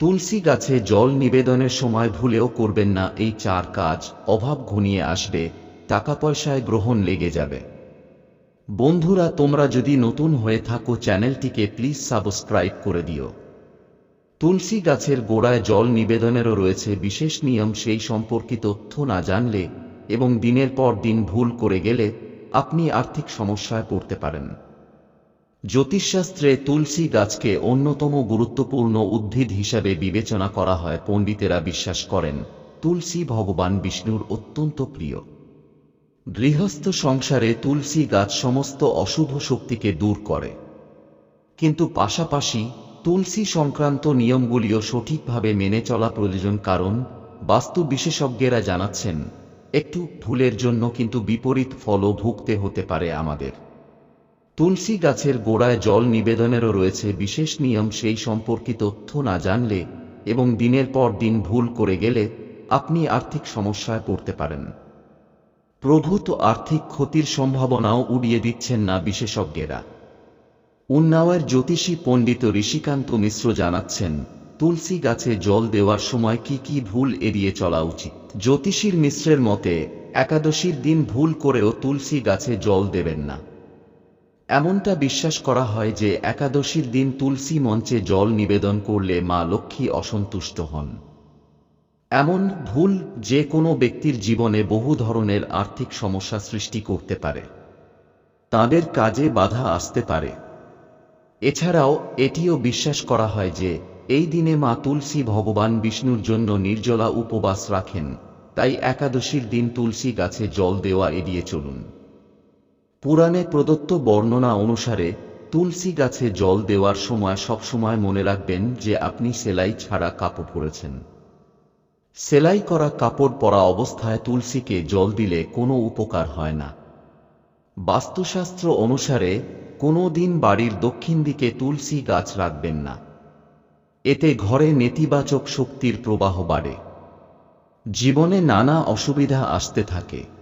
তুলসী গাছে জল নিবেদনের সময় ভুলেও করবেন না এই চার কাজ, অভাব ঘনিয়ে আসবে, টাকা পয়সায় গ্রহণ লেগে যাবে। বন্ধুরা, তোমরা যদি নতুন হয়ে থাকো চ্যানেলটিকে প্লিজ সাবস্ক্রাইব করে দিও। তুলসী গাছের গোড়ায় জল নিবেদনেরও রয়েছে বিশেষ নিয়ম, সেই সম্পর্কিত তথ্য না জানলে এবং দিনের পর দিন ভুল করে গেলে আপনি আর্থিক সমস্যায় পড়তে পারেন। জ্যোতিষশাস্ত্রে তুলসী গাছকে অন্যতম গুরুত্বপূর্ণ উদ্ভিদ হিসাবে বিবেচনা করা হয়, পণ্ডিতেরা বিশ্বাস করেন। তুলসী ভগবান বিষ্ণুর অত্যন্ত প্রিয়। গৃহস্থ সংসারে তুলসী গাছ সমস্ত অশুভ শক্তিকে দূর করে। কিন্তু পাশাপাশি তুলসী সংক্রান্ত নিয়মগুলিও সঠিকভাবে মেনে চলা প্রয়োজন, কারণ বাস্তু বিশেষজ্ঞেরা জানাচ্ছেন, একটু ভুলের জন্য কিন্তু বিপরীত ফলও ভুগতে হতে পারে আমাদের। তুলসী গাছের গোড়ায় জল নিবেদনেরও রয়েছে বিশেষ নিয়ম সেই সম্পর্কিত তথ্য না জানলে এবং দিনের পর দিন ভুল করে গেলে আপনি আর্থিক সমস্যায় পড়তে পারেন। প্রভূত আর্থিক ক্ষতির সম্ভাবনাও উড়িয়ে দিচ্ছেন না বিশেষজ্ঞেরা। উন্নাওয়ের জ্যোতিষী পণ্ডিত ঋষিকান্ত মিশ্র জানাচ্ছেন, তুলসী গাছে জল দেওয়ার সময় কি কি ভুল এড়িয়ে চলা উচিত? জ্যোতিষীর মিশ্রের মতে, একাদশীর দিন ভুল করেও তুলসী গাছে জল দেবেন না। এমনটা বিশ্বাস করা হয় যে একাদশীর দিন তুলসী মঞ্চে জল নিবেদন করলে মা লক্ষ্মী অসন্তুষ্ট হন। এমন ভুল যে কোনো ব্যক্তির জীবনে বহু ধরনের আর্থিক সমস্যা সৃষ্টি করতে পারে। তাদের কাজে বাধা আসতে পারে। এছাড়াও এটিও বিশ্বাস করা হয় যে এই দিনে মা তুলসী ভগবান বিষ্ণুর জন্য নির্জলা উপবাস রাখেন, তাই একাদশীর দিন তুলসী গাছে জল দেওয়া এড়িয়ে চলুন। পুরাণে প্রদত্ত বর্ণনা অনুসারে, তুলসী গাছে জল দেওয়ার সময় সবসময় মনে রাখবেন যে আপনি সেলাই ছাড়া কাপড় পরেছেন। সেলাই করা কাপড় পরা অবস্থায় তুলসীকে জল দিলে কোনো উপকার হয় না। বাস্তুশাস্ত্র অনুসারে, কোনো দিন বাড়ির দক্ষিণ দিকে তুলসী গাছ রাখবেন না। এতে ঘরে নেতিবাচক শক্তির প্রবাহ বাড়ে। জীবনে নানা অসুবিধা আসতে থাকে।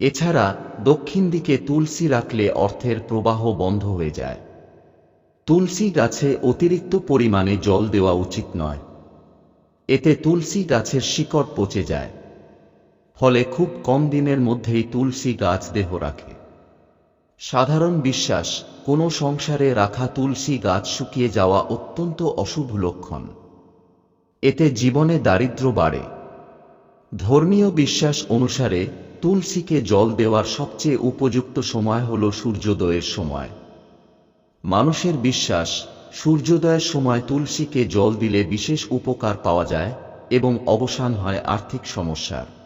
এছাড়া দক্ষিণ দিকে তুলসী রাখলে অর্থের প্রবাহ বন্ধ হয়ে যায়। তুলসী গাছে অতিরিক্ত পরিমাণে জল দেওয়া উচিত নয়। এতে তুলসী গাছের শিকড় পচে যায়। ফলে খুব কম দিনের মধ্যেই তুলসী গাছ দেহ রাখে। সাধারণ বিশ্বাস, কোনো সংসারে রাখা তুলসী গাছ শুকিয়ে যাওয়া অত্যন্ত অশুভ লক্ষণ। এতে জীবনে দারিদ্র বাড়ে। ধর্মীয় বিশ্বাস অনুসারে তুলসীকে জল দেওয়ার সবচেয়ে উপযুক্ত সময় হল সূর্যোদয়ের সময়। মানুষের বিশ্বাস, সূর্যোদয়ের সময় তুলসীকে জল দিলে বিশেষ উপকার পাওয়া যায় এবং অবসান হয় আর্থিক সমস্যার।